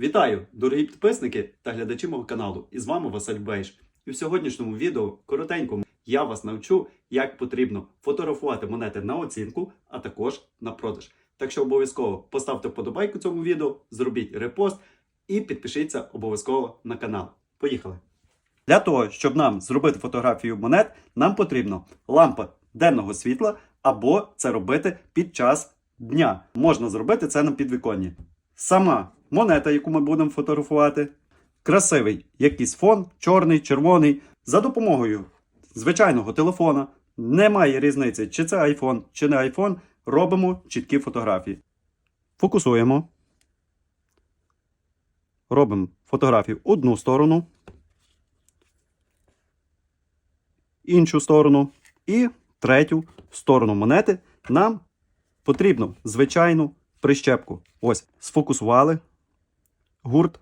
Вітаю, дорогі підписники та глядачі мого каналу. І з вами Василь Бейш. І в сьогоднішньому відео коротенькому я вас навчу, як потрібно фотографувати монети на оцінку, а також на продаж. Так що обов'язково поставте вподобайку цьому відео, зробіть репост і підпишіться обов'язково на канал. Поїхали! Для того, щоб нам зробити фотографію монет, нам потрібно лампа денного світла або це робити під час дня. Можна зробити це на підвіконні. Сама монета, яку ми будемо фотографувати, красивий якийсь фон, чорний, червоний, за допомогою звичайного телефона. Немає різниці, чи це iPhone, чи не iPhone, робимо чіткі фотографії. Фокусуємо. Робимо фотографію одну сторону, іншу сторону і третю сторону монети. Нам потрібно звичайну прищепку. Ось, сфокусували гурт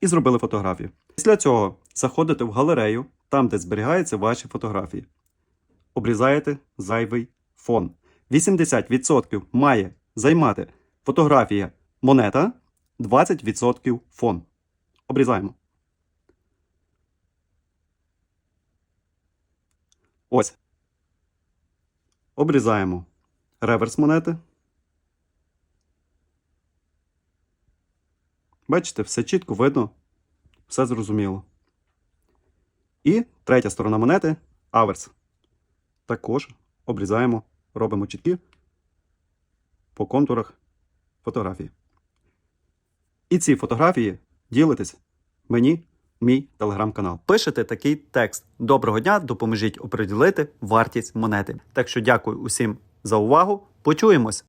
і зробили фотографію. Після цього заходите в галерею, там, де зберігаються ваші фотографії. Обрізаєте зайвий фон. 80% має займати фотографія монета, 20% фон. Обрізаємо. Ось. Обрізаємо реверс монети. Бачите, все чітко видно, все зрозуміло. І третя сторона монети аверс. Також обрізаємо, робимо чіткі по контурах фотографії. І ці фотографії ділитесь мені мій телеграм-канал. Пишете такий текст. Доброго дня, допоможіть оприділити вартість монети. Так що дякую усім за увагу. Почуємось!